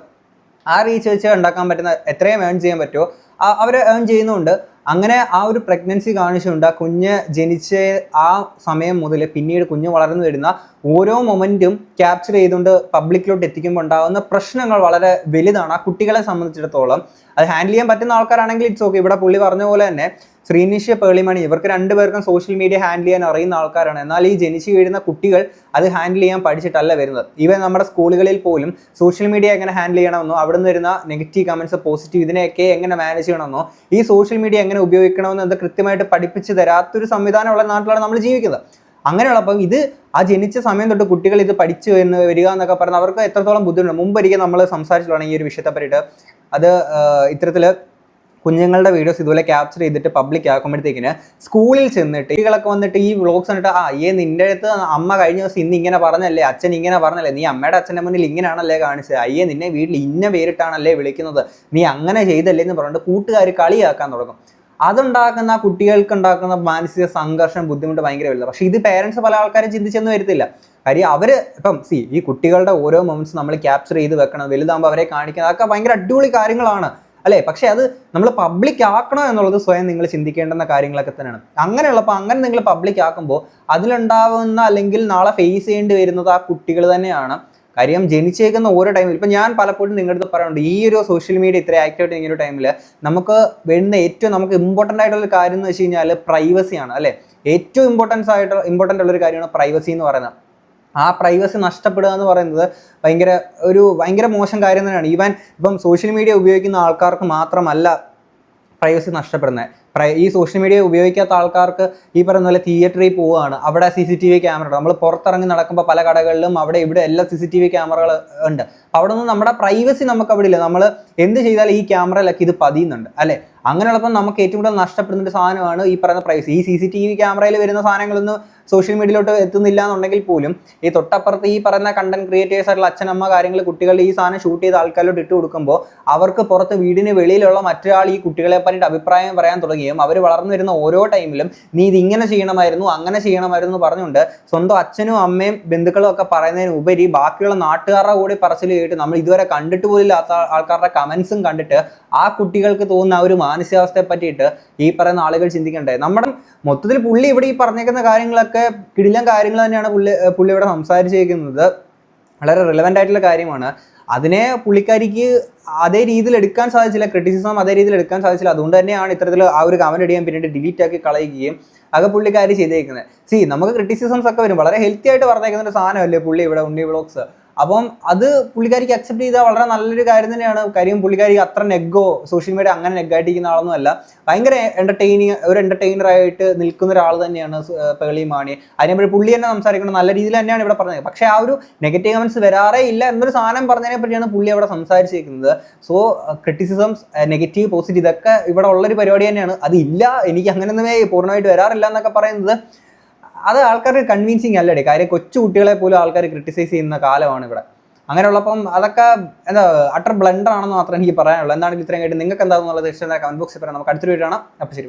Speaker 1: ആ റീച്ച് വെച്ച് ഉണ്ടാക്കാൻ പറ്റുന്ന എത്രയും ഏൺ ചെയ്യാൻ പറ്റുമോ? അവർ ഏൺ ചെയ്യുന്നുണ്ട്. അങ്ങനെ ആ ഒരു പ്രഗ്നൻസി കാണിച്ചുകൊണ്ട് ആ കുഞ്ഞ് ജനിച്ച ആ സമയം മുതൽ പിന്നീട് കുഞ്ഞ് വളർന്നു വരുന്ന ഓരോ മൊമെന്റും ക്യാപ്ചർ ചെയ്തുകൊണ്ട് പബ്ലിക്കിലോട്ട് എത്തിക്കുമ്പോൾ ഉണ്ടാകുന്ന പ്രശ്നങ്ങൾ വളരെ വലുതാണ്. ആ കുട്ടികളെ സംബന്ധിച്ചിടത്തോളം അത് ഹാൻഡിൽ ചെയ്യാൻ പറ്റുന്ന ആൾക്കാരാണെങ്കിൽ ഇറ്റ്സ് ഓക്കെ. ഇവിടെ പുള്ളി പറഞ്ഞ പോലെ തന്നെ ശ്രീനിഷ്യ പേളിമണി ഇവർക്ക് രണ്ടുപേർക്കും സോഷ്യൽ മീഡിയ ഹാൻഡിൽ ചെയ്യാൻ അറിയുന്ന ആൾക്കാരാണ്. എന്നാൽ ഈ ജനിച്ചു വീഴുന്ന കുട്ടികൾ അത് ഹാൻഡിൽ ചെയ്യാൻ പഠിച്ചിട്ടല്ല വരുന്നത്. ഇവ നമ്മുടെ സ്കൂളുകളിൽ പോലും സോഷ്യൽ മീഡിയ എങ്ങനെ ഹാൻഡിൽ ചെയ്യണമെന്നോ അവിടെ നിന്ന് വരുന്ന നെഗറ്റീവ് കമൻസ് പോസിറ്റീവ് ഇതിനെയൊക്കെ എങ്ങനെ മാനേജ് ചെയ്യണമെന്നോ ഈ സോഷ്യൽ മീഡിയ എങ്ങനെ ഉപയോഗിക്കണമെന്നോ അത് കൃത്യമായിട്ട് പഠിപ്പിച്ച് തരാത്തൊരു സംവിധാനമുള്ള നാട്ടിലാണ് നമ്മൾ ജീവിക്കുന്നത്. അങ്ങനെയുള്ളപ്പം ഇത് ആ ജനിച്ച സമയം തൊട്ട് കുട്ടികൾ ഇത് പഠിച്ചു എന്ന് വരിക എന്നൊക്കെ പറഞ്ഞാൽ അവർക്ക് എത്രത്തോളം ബുദ്ധിമുട്ടുണ്ട്. മുമ്പൊരിക്കൽ നമ്മൾ സംസാരിച്ചിട്ടാണ് ഈ ഒരു വിഷയത്തെ പറ്റിയിട്ട് അത് ഇത്തരത്തിൽ കുഞ്ഞുങ്ങളുടെ വീഡിയോസ് ഇതുപോലെ ക്യാപ്ചർ ചെയ്തിട്ട് പബ്ലിക് ആക്കുമ്പോഴത്തേക്കിന് സ്കൂളിൽ ചെന്നിട്ട് കുട്ടികളൊക്കെ വന്നിട്ട് ഈ വ്ളോഗ്സ് കണ്ടിട്ട് ആ ഏ നിന്റെ അടുത്ത് അമ്മ കഴിഞ്ഞ ദിവസം ഇന്ന് ഇങ്ങനെ പറഞ്ഞല്ലേ അച്ഛൻ ഇങ്ങനെ പറഞ്ഞല്ലേ നീ അമ്മയുടെ അച്ഛന്റെ മുന്നിൽ ഇങ്ങനെയാണല്ലേ കാണിച്ചത്? അയ്യേ നിന്നെ വീട്ടിൽ ഇന്ന പേരിട്ടാണല്ലേ വിളിക്കുന്നത്? നീ അങ്ങനെ ചെയ്തല്ലേ? എന്ന് പറഞ്ഞിട്ട് കൂട്ടുകാർ കളിയാക്കാൻ തുടങ്ങും. അതുണ്ടാക്കുന്ന കുട്ടികൾക്ക് ഉണ്ടാക്കുന്ന മാനസിക സംഘർഷം ബുദ്ധിമുട്ട് ഭയങ്കര വലുതാണ്. പക്ഷേ ഇത് പേരൻസ് പല ആൾക്കാരും ചിന്തിച്ചെന്ന് വരത്തില്ല. കാര്യം അവർ ഇപ്പം സി ഈ കുട്ടികളുടെ ഓരോ മൊമെന്റ്സ് നമ്മൾ ക്യാപ്ചർ ചെയ്ത് വെക്കണം വലുതാകുമ്പോൾ അവരെ കാണിക്കണം അതൊക്കെ ഭയങ്കര അടിപൊളി കാര്യങ്ങളാണ്. അല്ലേ? പക്ഷേ അത് നമ്മൾ പബ്ലിക് ആക്കണോ എന്നുള്ളത് സ്വയം നിങ്ങൾ ചിന്തിക്കേണ്ടുന്ന കാര്യങ്ങളൊക്കെ തന്നെയാണ്. അങ്ങനെയുള്ളപ്പോൾ അങ്ങനെ നിങ്ങൾ പബ്ലിക് ആക്കുമ്പോൾ അതിലുണ്ടാവുന്ന അല്ലെങ്കിൽ നാളെ ഫേസ് ചെയ്യേണ്ടി വരുന്നത് ആ കുട്ടികൾ തന്നെയാണ്. കാര്യം ജനിച്ചേക്കുന്ന ഓരോ ടൈമിൽ ഇപ്പം ഞാൻ പലപ്പോഴും നിങ്ങളുടെ അടുത്ത് പറയാനുണ്ട് ഈ ഒരു സോഷ്യൽ മീഡിയ ഇത്ര ആക്റ്റീവായിട്ട് ഇങ്ങനെ ഒരു ടൈമിൽ നമുക്ക് വരുന്ന ഏറ്റവും നമുക്ക് ഇമ്പോർട്ടന്റ് ആയിട്ടുള്ള കാര്യം എന്ന് വെച്ച് കഴിഞ്ഞാൽ പ്രൈവസിയാണ് അല്ലേ? ഏറ്റവും ഇമ്പോർട്ടൻസ് ആയിട്ട് ഇമ്പോർട്ടന്റ് ഉള്ള ഒരു കാര്യമാണ് പ്രൈവസി എന്ന് പറയുന്നത്. ആ പ്രൈവസി നഷ്ടപ്പെടുക എന്ന് പറയുന്നത് ഭയങ്കര ഒരു ഭയങ്കര മോശം കാര്യം തന്നെയാണ്. ഈവൻ ഇപ്പം സോഷ്യൽ മീഡിയ ഉപയോഗിക്കുന്ന ആൾക്കാർക്ക് മാത്രമല്ല പ്രൈവസി നഷ്ടപ്പെടുന്നത്. ഈ സോഷ്യൽ മീഡിയ ഉപയോഗിക്കാത്ത ആൾക്കാർക്ക് ഈ പറയുന്ന പോലെ തിയേറ്ററിൽ പോവുകയാണ്. അവിടെ C C T V camera നമ്മൾ പുറത്തിറങ്ങി നടക്കുമ്പോൾ പല കടകളിലും അവിടെ ഇവിടെ എല്ലാ സി സി ടി വി ക്യാമറകൾ ഉണ്ട്. അവിടെ നിന്ന് നമ്മുടെ പ്രൈവസി നമുക്ക് അവിടെ ഇല്ല. നമ്മൾ എന്ത് ചെയ്താലും ഈ ക്യാമറയിലൊക്കെ ഇത് പതിയുന്നുണ്ട്. അല്ലേ? അങ്ങനെയുള്ളപ്പോൾ നമുക്ക് ഏറ്റവും കൂടുതൽ നഷ്ടപ്പെടുന്ന ഒരു സാധനമാണ് ഈ പറയുന്ന പ്രൈവസി ഈ സി സി ടി വി ക്യാമറയിൽ വരുന്ന സാധനങ്ങളൊന്നും സോഷ്യൽ മീഡിയയിലോട്ട് എത്തുന്നില്ല എന്നുണ്ടെങ്കിൽ പോലും ഈ തൊട്ടപ്പുറത്ത് ഈ പറയുന്ന കണ്ടന്റ് ക്രിയേറ്റേഴ്സ് ആയിട്ടുള്ള അച്ഛനമ്മ കാര്യങ്ങൾ കുട്ടികൾ ഈ സാധനം ഷൂട്ട് ചെയ്ത് ആൾക്കാരിലോട്ട് ഇട്ട് കൊടുക്കുമ്പോൾ അവർക്ക് പുറത്ത് വീടിന് വെളിയിലുള്ള മറ്റൊരാൾ ഈ കുട്ടികളെ പറ്റിയിട്ട് അഭിപ്രായം പറയാൻ തുടങ്ങുകയും അവർ വളർന്നു വരുന്ന ഓരോ ടൈമിലും നീ ഇത് ഇങ്ങനെ ചെയ്യണമായിരുന്നു അങ്ങനെ ചെയ്യണമായിരുന്നു പറഞ്ഞുകൊണ്ട് സ്വന്തം അച്ഛനും അമ്മയും ബന്ധുക്കളും ഒക്കെ പറയുന്നതിന് ഉപരി ബാക്കിയുള്ള നാട്ടുകാരുടെ കൂടി പറച്ചിൽ കേട്ട് നമ്മൾ ഇതുവരെ കണ്ടിട്ട് പോലില്ലാത്ത ആൾക്കാരുടെ കമൻസും കണ്ടിട്ട് ആ കുട്ടികൾക്ക് തോന്നുന്ന ആ ഒരു മാനസികാവസ്ഥയെ പറ്റിയിട്ട് ഈ പറയുന്ന ആളുകൾ ചിന്തിക്കണ്ടേ? നമ്മുടെ മൊത്തത്തിൽ പുള്ളി ഇവിടെ ഈ പറഞ്ഞേക്കുന്ന കാര്യങ്ങളൊക്കെ കിടിലം കാര്യങ്ങൾ തന്നെയാണ് പുള്ളി പുള്ളി ഇവിടെ സംസാരിച്ചിരിക്കുന്നത് വളരെ റിലവന്റ് ആയിട്ടുള്ള കാര്യമാണ്. അതിനെ പുള്ളിക്കാരിക്ക് അതേ രീതിയിൽ എടുക്കാൻ സാധിച്ചില്ല. ക്രിറ്റിസിസം അതേ രീതിയിൽ എടുക്കാൻ സാധിച്ചില്ല. അതുകൊണ്ട് തന്നെയാണ് ഇത്തരത്തിൽ ആ ഒരു കമന്റ് അടിയാൻ പിന്നീട് ഡിലീറ്റ് ആക്കി കളയുകയും അതൊക്കെ പുള്ളിക്കാരി ചെയ്തേക്കുന്നത്. സി നമുക്ക് ക്രിറ്റിസിസംസ് ഒക്കെ വരും. വളരെ ഹെൽത്തി ആയിട്ട് പറഞ്ഞേക്കുന്ന ഒരു സാധനമല്ലേ പുള്ളി ഇവിടെ ഉണ്ണി വ്ളോഗ്സ് അപ്പം അത് പുള്ളിക്കാരിക്ക് അക്സെപ്റ്റ് ചെയ്താൽ വളരെ നല്ലൊരു കാര്യം തന്നെയാണ്. കാര്യം പുള്ളിക്കാരി അത്ര നെഗോ സോഷ്യൽ മീഡിയ അങ്ങനെ നെഗായിട്ടിരിക്കുന്ന ആളൊന്നും അല്ല. ഭയങ്കര എന്റർടൈനിങ് ഒരു എന്റർടൈനർ ആയിട്ട് നിൽക്കുന്ന ഒരാൾ തന്നെയാണ് പേളി മാണി. അതിനെപ്പറ്റി പുള്ളി തന്നെ സംസാരിക്കുന്നത് നല്ല രീതിയിൽ തന്നെയാണ് ഇവിടെ പറഞ്ഞത്. പക്ഷേ ആ ഒരു നെഗറ്റീവ് കമൻസ് വരാറേ ഇല്ല എന്നൊരു സാധനം പറഞ്ഞതിനെ പറ്റിയാണ് പുള്ളി അവിടെ സംസാരിച്ചിരിക്കുന്നത്. സോ ക്രിറ്റിസിസംസ് നെഗറ്റീവ് പോസിറ്റീവ് ഇതൊക്കെ ഇവിടെ ഉള്ളൊരു പരിപാടി തന്നെയാണ്. അതില്ല എനിക്ക് അങ്ങനെയൊന്നുമേ പൂർണമായിട്ട് വരാറില്ല എന്നൊക്കെ പറയുന്നത്. അത് ആൾക്കാർക്ക് കൺവിൻസിങ് അല്ലേ കാര്യം കൊച്ചു കുട്ടികളെ പോലും ആൾക്കാർ ക്രിട്ടിസൈസ് ചെയ്യുന്ന കാലമാണ് ഇവിടെ. അങ്ങനെയുള്ളപ്പം അതൊക്കെ എന്താ അട്ടർ ബ്ലണ്ടർ ആണെന്ന് മാത്രമേ എനിക്ക് പറയാനുള്ളൂ. എന്താണെങ്കിൽ ഇത്രയും കേട്ട് നിങ്ങൾക്ക് എന്താണെന്നുള്ളത് ഇഷ്ടം കമന്റ് ബോക്സിൽ പറയാം. നമുക്ക് അടുത്തൊരു വീഡിയോ കാണാം. അപ്പോൾ ശരി.